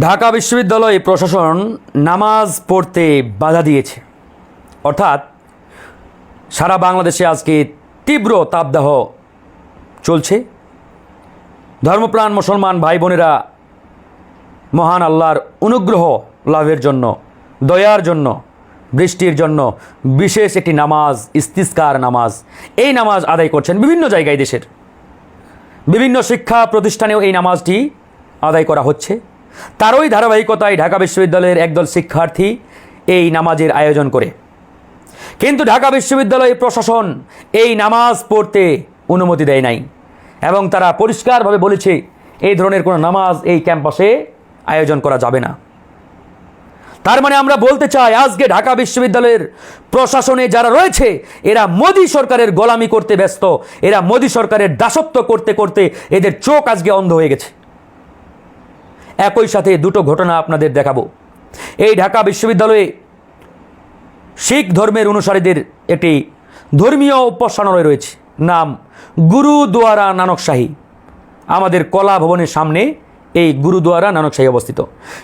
ঢাকা বিশ্ববিদ্যালয় প্রশাসন নামাজ পড়তে বাধা দিয়েছে। অর্থাৎ সারা বাংলাদেশে আজকে তীব্র তাপদাহ চলছে। ধর্মপ্রাণ মুসলমান ভাই বোনেরা মহান আল্লাহর অনুগ্রহ লাভের জন্য, দয়ার জন্য, বৃষ্টির জন্য বিশেষ একটি নামাজ, ইস্তিস্কার নামাজ এই নামাজ আদায় করছেন বিভিন্ন জায়গায় দেশের। বিভিন্ন শিক্ষা প্রতিষ্ঠানেও এই নামাজটি আদায় করা হচ্ছে। তারই ধারাবাহিকতায় ঢাকা বিশ্ববিদ্যালয়ের একদল শিক্ষার্থী এই নামাজের আয়োজন করে। কিন্তু ঢাকা বিশ্ববিদ্যালয় প্রশাসন এই নামাজ পড়তে অনুমতি দেয় নাই এবং তারা পরিষ্কারভাবে বলেছে, এই ধরনের কোনো নামাজ এই ক্যাম্পাসে আয়োজন করা যাবে না। তার মানে আমরা বলতে চাই, আজকে ঢাকা বিশ্ববিদ্যালয়ের প্রশাসনে যারা রয়েছে, এরা মোদী সরকারের গোলামি করতে ব্যস্ত, এরা মোদী সরকারের দাসত্ব করতে করতে এদের চোখ আজকে অন্ধ হয়ে গেছে। একই সাথে দুটো ঘটনা আপনাদের দেখাবো। এই ঢাকা বিশ্ববিদ্যালয়ে শিখ ধর্মের অনুসারীদের একটি ধর্মীয় উপাসনালয় রয়েছে, নাম গুরুদুয়ারা নানকশাহী আমাদের কলা ভবনের সামনে এই গুরুদুয়ারা নানকশাহী অবস্থিত।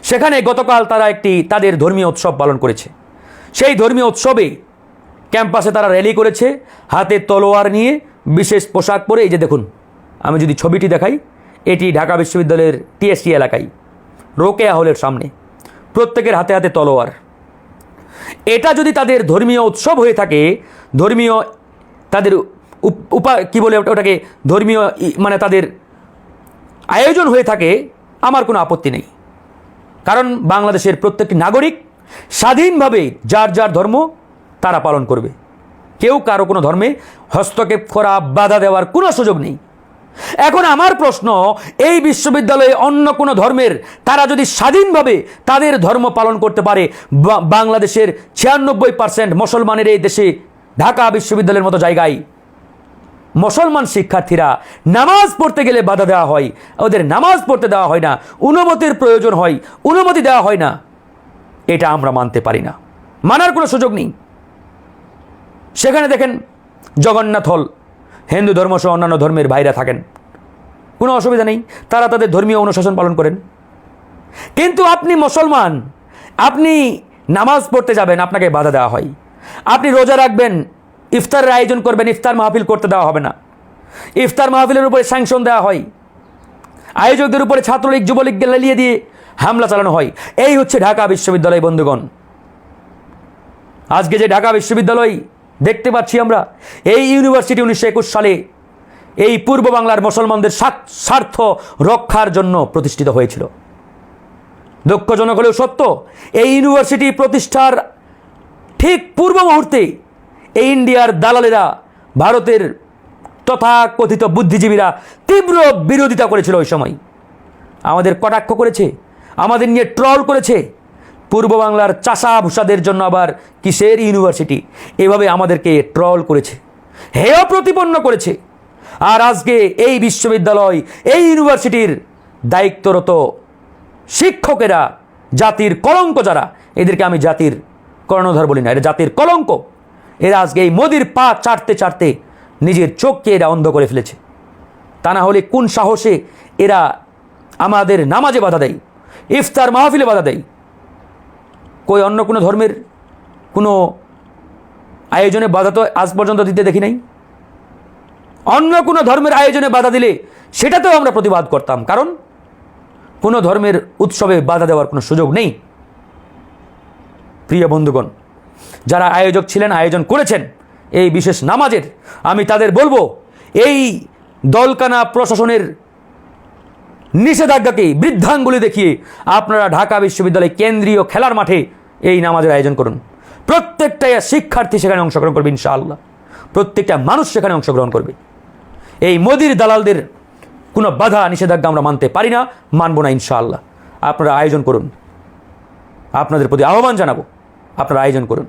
সেখানে গতকাল তারা একটি তাদের ধর্মীয় উৎসব পালন করেছে। সেই ধর্মীয় উৎসবে ক্যাম্পাসে তারা র্যালি করেছে, হাতে তলোয়ার নিয়ে বিশেষ পোশাক পরে। এই যে দেখুন, আমি যদি ছবিটি দেখাই, এটি ঢাকা বিশ্ববিদ্যালয়ের টিএসসি এলাকায়। রোকেয়া হলের সামনে, প্রত্যেকের হাতে হাতে তলোয়ার। এটা যদি তাদের ধর্মীয় উৎসব হয়ে থাকে, ধর্মীয় তাদের উপ- কী বলে ওটা- ওটাকে, ধর্মীয় মানে তাদের আয়োজন হয়ে থাকে, আমার কোনো আপত্তি নেই। কারণ বাংলাদেশের প্রত্যেকটি নাগরিক স্বাধীনভাবে যার যার ধর্ম তারা পালন করবে। কেউ কারও কোনো ধর্মে হস্তক্ষেপ করা, বাধা দেওয়ার কোনো সুযোগ নেই। এখন আমার প্রশ্ন, এই বিশ্ববিদ্যালয়ে অন্য কোনো ধর্মের তারা যদি স্বাধীনভাবে তাদের ধর্ম পালন করতে পারে বাংলাদেশের ছিয়ানব্বই পার্সেন্ট মুসলমানের এই দেশে, ঢাকা বিশ্ববিদ্যালয়ের মতো জায়গায়? মুসলমান শিক্ষার্থীরা নামাজ পড়তে গেলে বাধা দেওয়া হয়, ওদের নামাজ পড়তে দেওয়া হয় না, অনুমতির প্রয়োজন হয়, অনুমতি দেওয়া হয় না। এটা আমরা মানতে পারি না। মানার কোনো সুযোগ নেই। সেখানে দেখেন জগন্নাথ হল। হিন্দু ধর্ম সহ অন্যান্য ধর্মের ভাইরা থাকেন। কোনো অসুবিধা নেই। তারা তাদের ধর্মীয় অনুশাসন পালন করেন। কিন্তু আপনি মুসলমান, আপনি নামাজ পড়তে যাবেন, আপনাকে বাধা দেওয়া হয়। আপনি রোজা রাখবেন, ইফতারের আয়োজন করবেন, ইফতার মাহফিল করতে দেওয়া হবে না। ইফতার মাহফিলের উপরে স্যাংশন দেওয়া হয়। আয়োজকদের উপরে ছাত্রলীগ, যুবলীগকে লেলিয়ে দিয়ে হামলা চালানো হয়। এই হচ্ছে ঢাকা বিশ্ববিদ্যালয়, বন্ধুগণ। আজকে যে ঢাকা বিশ্ববিদ্যালয় দেখতে পাচ্ছি আমরা, এই ইউনিভার্সিটি উনিশশো একুশ সালে এই পূর্ব বাংলার মুসলমানদের স্বার্থ- রক্ষার জন্য প্রতিষ্ঠিত হয়েছিল। দুঃখজনক হলেও সত্য, এই ইউনিভার্সিটি প্রতিষ্ঠার ঠিক পূর্ব মুহূর্তে এই ইন্ডিয়ার দালালেরা ভারতের তথাকথিত বুদ্ধিজীবীরা তীব্র বিরোধিতা করেছিল ওই সময়। আমাদের কটাক্ষ করেছে, আমাদের নিয়ে ট্রল করেছে পূর্ব বাংলার চাষা ভূষাদের জন্য আবার কিসের ইউনিভার্সিটি? এভাবে আমাদেরকে ট্রল করেছে, হেয় প্রতিপন্ন করেছে। আর আজকে এই বিশ্ববিদ্যালয়, এই ইউনিভার্সিটির দায়িত্বরত শিক্ষকেরা, জাতির কলঙ্ক যারা, এদেরকে আমি জাতির কর্ণধর বলি না এটা জাতির কলঙ্ক। এরা আজকে এই মোদির পা চাটতে চাটতে নিজের চোখকে এরা অন্ধ করে ফেলেছে। তা না হলে কোন সাহসে এরা আমাদের নামাজে বাধা দেয়, ইফতার মাহফিলে বাধা দেয় কই অন্য কোনো ধর্মের কোনো আয়োজনে বাধা তো আজ পর্যন্ত দিতে দেখি নাই? অন্য কোনো ধর্মের আয়োজনে বাধা দিলে সেটাতেও আমরা প্রতিবাদ করতাম, কারণ কোনো ধর্মের উৎসবে বাধা দেওয়ার কোনো সুযোগ নেই। প্রিয় বন্ধুগণ, যারা আয়োজক ছিলেন, আয়োজন করেছেন এই বিশেষ নামাজের, আমি তাদের বলব, এই দলকানা প্রশাসনের নিষেধাজ্ঞাকে বৃদ্ধাঙ্গুলি দেখিয়ে আপনারা ঢাকা বিশ্ববিদ্যালয় কেন্দ্রীয় খেলার মাঠে এই নামাজের আয়োজন করুন। প্রত্যেকটা শিক্ষার্থী সেখানে অংশগ্রহণ করবে, ইনশাআল্লাহ। প্রত্যেকটা মানুষ সেখানে অংশগ্রহণ করবে। এই মোদির দালালদের কোনো বাধা, নিষেধাজ্ঞা আমরা মানতে পারি না, মানব না, ইনশাআল্লাহ। আপনারা আয়োজন করুন। আপনাদের প্রতি আহ্বান জানাব। আপনারা আয়োজন করুন।